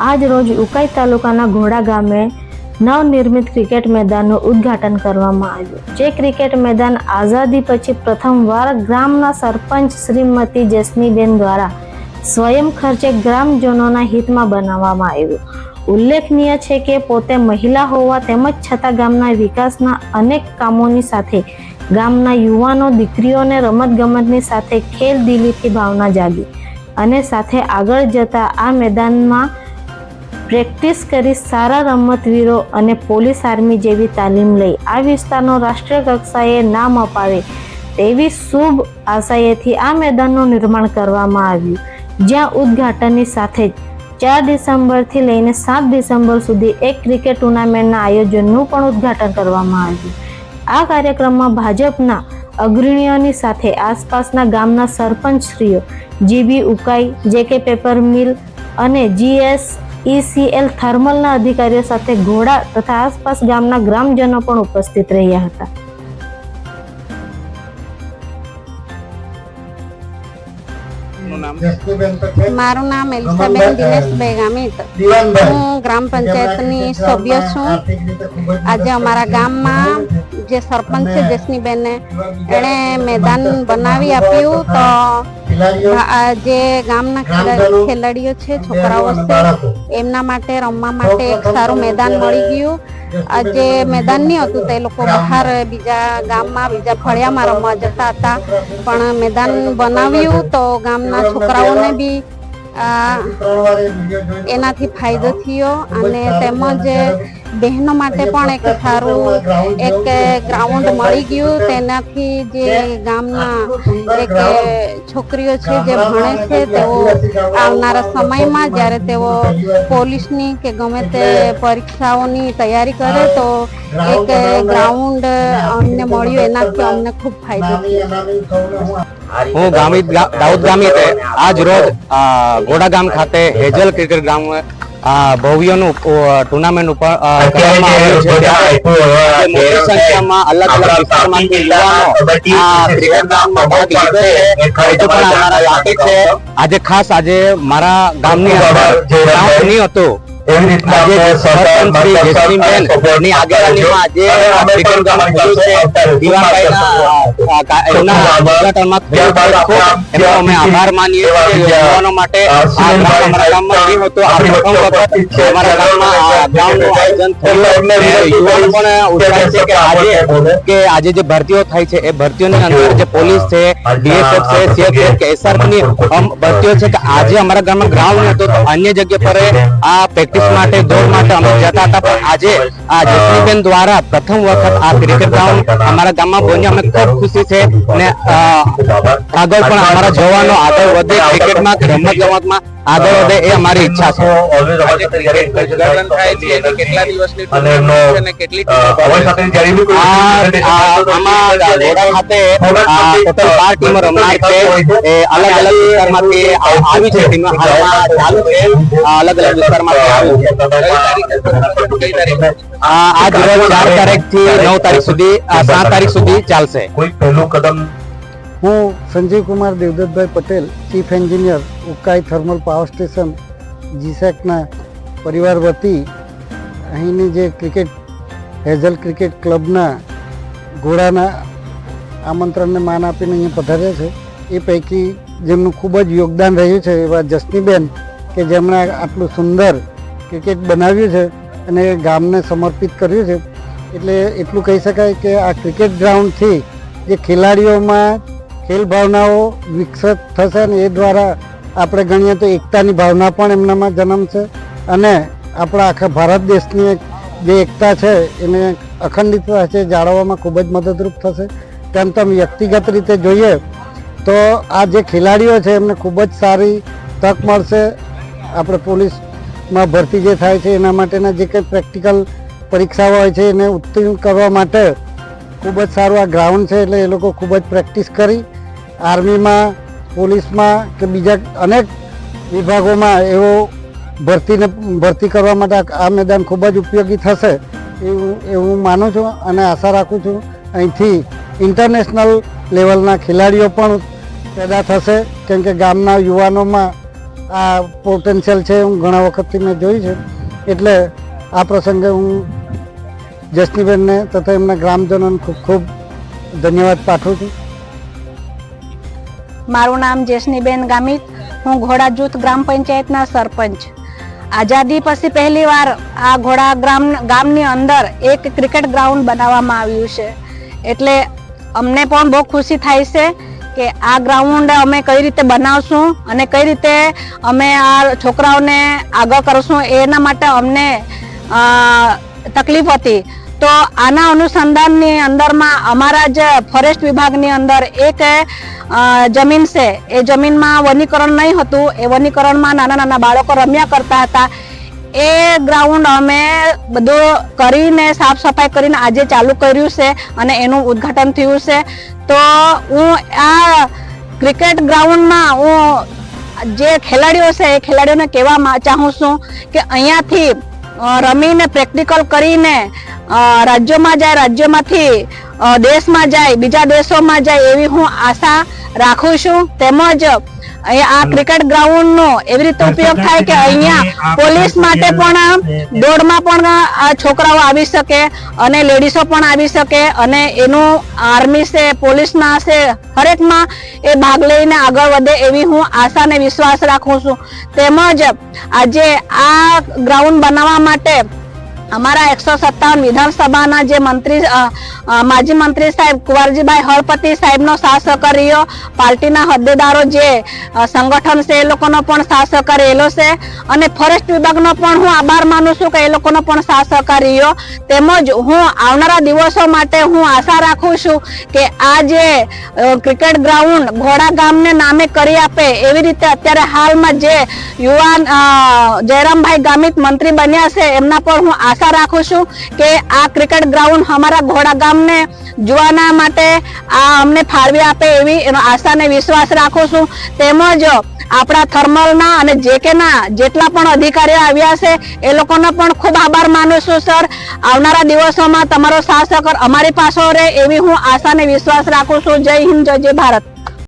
આજ રોજ ઉકાઈ તાલુકાના ઘોડા ગામે નવનિર્મિત ક્રિકેટ મેદાનનું ઉદ્ઘાટન કરવામાં આવ્યું. જે ક્રિકેટ મેદાન આઝાદી પછી પ્રથમવાર ગ્રામના સરપંચ શ્રીમતી જસનીબેન દ્વારા સ્વયં ખર્ચે ગ્રામજનોના હિતમાં બનાવવામાં આવ્યું. ઉલ્લેખનીય છે કે પોતે મહિલા હોવા તેમજ છતાં ગામના વિકાસના અનેક કામોની સાથે ગામના યુવાનો, દીકરીઓને રમતગમતની સાથે ખેલ દિલીથી ભાવના જાગી અને સાથે આગળ જતા આ મેદાનમાં પ્રેક્ટિસ કરી સારા રમતવીરો અને પોલીસ આર્મી જેવી તાલીમ લઈ આ વિસ્તારનો રાષ્ટ્રીય કક્ષાએ નામ અપાવે તેવી શુભ આશયથી આ મેદાનનું નિર્માણ કરવામાં આવ્યું. જ્યાં ઉદ્ઘાટનની સાથે જ ચાર ડિસેમ્બરથી લઈને સાત ડિસેમ્બર સુધી એક ક્રિકેટ ટુર્નામેન્ટના આયોજનનું પણ ઉદ્ઘાટન કરવામાં આવ્યું. આ કાર્યક્રમમાં ભાજપના અગ્રણીઓની સાથે આસપાસના ગામના સરપંચશ્રીઓ, GB Ukai, JK paper mill અને જીએસ ઈસીએલ થર્મલના અધિકારીઓ સાથે ઘોડા તથા આસપાસ ગામના ગ્રામજનો પણ ઉપસ્થિત રહ્યા હતા. મારું નામ એલિસાબેન દિનેશભાઈ ગામિત. હું ગ્રામ પંચાયતની સભ્ય છું. આજે અમારા ગામમાં જે સરપંચ છે જસનીબેને એણે મેદાન બનાવી આપ્યું તો જે ગામના ખેલાડીઓ છે છોકરાઓ છે એમના માટે રમવા માટે એક સારું મેદાન મળી ગયું. જે મેદાન નહીં હતું તે લોકો બહાર બીજા ગામમાં બીજા ફળિયામાં રમવા જતા હતા. પણ મેદાન બનાવ્યું તો ગામના છોકરાઓને બી એનાથી ફાયદો થયો અને તેમજ બહેનો માટે પણ એક સારું એક ગ્રાઉન્ડ મળી ગયું. તેનાથી જે ગામના એક છોકરીઓ છે જે ભણે છે, તેઓ આવનારા સમયમાં જ્યારે તેઓ પોલીસની કે ગમે તે પરીક્ષાઓની તૈયારી કરે તો એક ગ્રાઉન્ડ અમને મળ્યું. એનાથી અમને ખૂબ ફાયદો હું ગામિત દાઉદ ગામિતે, આજ રોજ ગોડા ગામ ખાતે હેજલ ક્રિકેટ ગ્રાઉન્ડ આ ભવ્યનું ટુર્નામેન્ટ ઉપર કરવામાં છે. આજે મોટી સંખ્યામાં અલગ અલગ વિસ્તારમાંથી યુવાનો આ ક્રિકેટ ગ્રાઉન્ડમાં ભાગ લીધો છે હજુ પણ અમારા વાકેફ છે. આજે ખાસ આજે મારા ગામની અંદર ગ્રાઉન્ડ નહીં હતું. આજે અમે આભાર માનીએ યુવાનો માટે. જે ભરતીઓ થાય છે એ ભરતીઓની અંદર જે પોલીસ છે ડીએસએફ છે સીએફએફ કે એસઆરપી ની ભરતીઓ છે કે આજે અમારા ગામમાં ગ્રાઉન્ડ નહોતું તો અન્ય જગ્યા પર આ પ્રેક્ટિસ માટે દોડ માટે અમે જતા હતા. પણ આજે આ જસમીબેન દ્વારા પ્રથમ વખત આ ક્રિકેટ ગ્રાઉન્ડ અમારા ગામમાં બન્યું. અમે ખૂબ ખુશી છે ને આગળ પણ અમારા જવાનો આગળ વધે. ક્રિકેટમાં, રમત ગમતમાં આગળ વધે એ અમારી ઈચ્છા છે. અલગ અલગ વિસ્તારમાંથી આવી છે. ટીમો ચાલુ છે અલગ અલગ વિસ્તારમાંથી આવી છે. આ આજ રોજ ચાર તારીખથી નવ તારીખ સુધી સાત તારીખ સુધી ચાલશે. કોઈ પહેલું કદમ હું Sanjeev Kumar Devdattbhai Patel, chief engineer, Ukai thermal power station, જીસેકના પરિવાર વતી અહીંની જે ક્રિકેટ, હેઝલ ક્રિકેટ ક્લબના ઘોડાના આમંત્રણને માન આપીને અહીંયા પધાર્યા છે. એ પૈકી જેમનું ખૂબ જ યોગદાન રહ્યું છે એવા જસનીબેન કે જેમણે આટલું સુંદર ક્રિકેટ બનાવ્યું છે અને ગામને સમર્પિત કર્યું છે. એટલે એટલું કહી શકાય કે આ ક્રિકેટ ગ્રાઉન્ડથી જે ખેલાડીઓમાં ખેલ ભાવનાઓ વિકસિત થશે ને એ દ્વારા આપણે ગણીએ તો એકતાની ભાવના પણ એમનામાં જન્મશે અને આપણા આખા ભારત દેશની જે એકતા છે, એને અખંડિતતા છે, જાળવવામાં ખૂબ જ મદદરૂપ થશે. તેમ તેમ વ્યક્તિગત રીતે જોઈએ તો આ જે ખેલાડીઓ છે, એમને ખૂબ જ સારી તક મળશે. આપણે પોલીસમાં ભરતી જે થાય છે, એના માટેના જે કંઈ પ્રેક્ટિકલ પરીક્ષાઓ હોય છે, એને ઉત્તીર્ણ કરવા માટે ખૂબ જ સારું આ ગ્રાઉન્ડ છે, એટલે એ લોકો ખૂબ જ પ્રેક્ટિસ કરી. આર્મીમાં, પોલીસમાં કે બીજા અનેક વિભાગોમાં એવો ભરતીને, ભરતી કરવા માટે આ- મેદાન ખૂબ જ ઉપયોગી થશે એવું એવું માનું છું અને આશા રાખું છું અહીંથી ઇન્ટરનેશનલ લેવલના ખેલાડીઓ પણ પેદા થશે. કેમ કે ગામના યુવાનોમાં આ પોટેન્શિયલ છે, હું ઘણા વખતથી મેં જોઈ છે. એટલે આ પ્રસંગે હું જસનીબેનને તથા એમના ગ્રામજનોને ખૂબ ખૂબ ધન્યવાદ પાઠવું છું. મારું નામ જેસનીબેન ગામિત. હું ઘોડા જૂથ ગ્રામ પંચાયતના સરપંચ. આઝાદી પછી પહેલીવાર આ ઘોડા ગ્રામ, ગામની અંદર એક ક્રિકેટ ગ્રાઉન્ડ બનાવવામાં આવ્યું છે. એટલે અમને પણ બહુ ખુશી થાય છે કે આ ગ્રાઉન્ડ અમે કઈ રીતે બનાવશું અને કઈ રીતે અમે આ છોકરાઓને આગળ કરશું. એના માટે અમને તકલીફ હતી. તો આના અનુસંધાનની અંદરમાં અમારા જ ફોરેસ્ટ વિભાગની અંદર એક જમીન છે. એ જમીનમાં વનીકરણ નહીં હતું. એ વનીકરણમાં નાના નાના બાળકો રમ્યા કરતા હતા. એ ગ્રાઉન્ડ અમે બધું કરીને સાફ સફાઈ કરીને આજે ચાલુ કર્યું છે અને એનું ઉદ્ઘાટન થયું છે. તો હું આ ક્રિકેટ ગ્રાઉન્ડમાં હું જે ખેલાડીઓ છે, એ ખેલાડીઓને કહેવા ચાહું છું કે અહીંયાથી રમીને પ્રેક્ટિકલ કરીને રાજ્યોમાં જાય રાજ્યોમાંથી દેશમાં જાય બીજા દેશોમાં જાય એવી હું આશા રાખું છું. તેમજ આ ક્રિકેટ ગ્રાઉન્ડનો એવી રીતે ઉપયોગ થાય કે અહીંયા પોલીસ માટે પણ દોડમાં પણ આ છોકરાઓ આવી શકે અને લેડીસો પણ આવી શકે અને એનું આર્મી છે પોલીસના છે હરેકમાં એ ભાગ લઈને આગળ વધે એવી હું આશા ને વિશ્વાસ રાખું છું. તેમજ આજે આ ગ્રાઉન્ડ બનાવવા માટે અમારા એકસો સત્તાવન વિધાનસભાના જે મંત્રી માજી મંત્રી સાહેબ, કુંવરજીભાઈ હળપતિ સાહેબનો સાથ સહકાર રહ્યો પાર્ટીના હોદ્દેદારો જે સંગઠન છે એ લોકોનો પણ સાથ સહકાર રહેલો છે. અને ફોરેસ્ટ વિભાગનો પણ હું આભાર માનું છું કે એ લોકોનો પણ સાથ સહકાર તેમજ હું આવનારા દિવસો માટે હું આશા રાખું છું કે આ જે ક્રિકેટ ગ્રાઉન્ડ ઘોડા ગામને નામે કરી આપે એવી રીતે અત્યારે હાલમાં જે યુવાન જયરામભાઈ ગામિત મંત્રી બન્યા છે, એમના પર હું આશા રાખું છું કે આ ક્રિકેટ ગ્રાઉન્ડ અમારા ઘોડા ગામને જોવાના માટે આ અમને ફાળવી આપે એવી એનો આશા અને વિશ્વાસ રાખું છું. તેમજ આપણા થર્મલના અને જેકેના જેટલા પણ અધિકારીઓ આવ્યા છે, એ લોકોનો પણ ખૂબ આભાર માનું છું, સર. આવનારા દિવસોમાં તમારો સાથ સહકાર અમારી પાસે રહે એવી હું આશા અને વિશ્વાસ રાખું છું. જય હિન્દ, જય ભારત.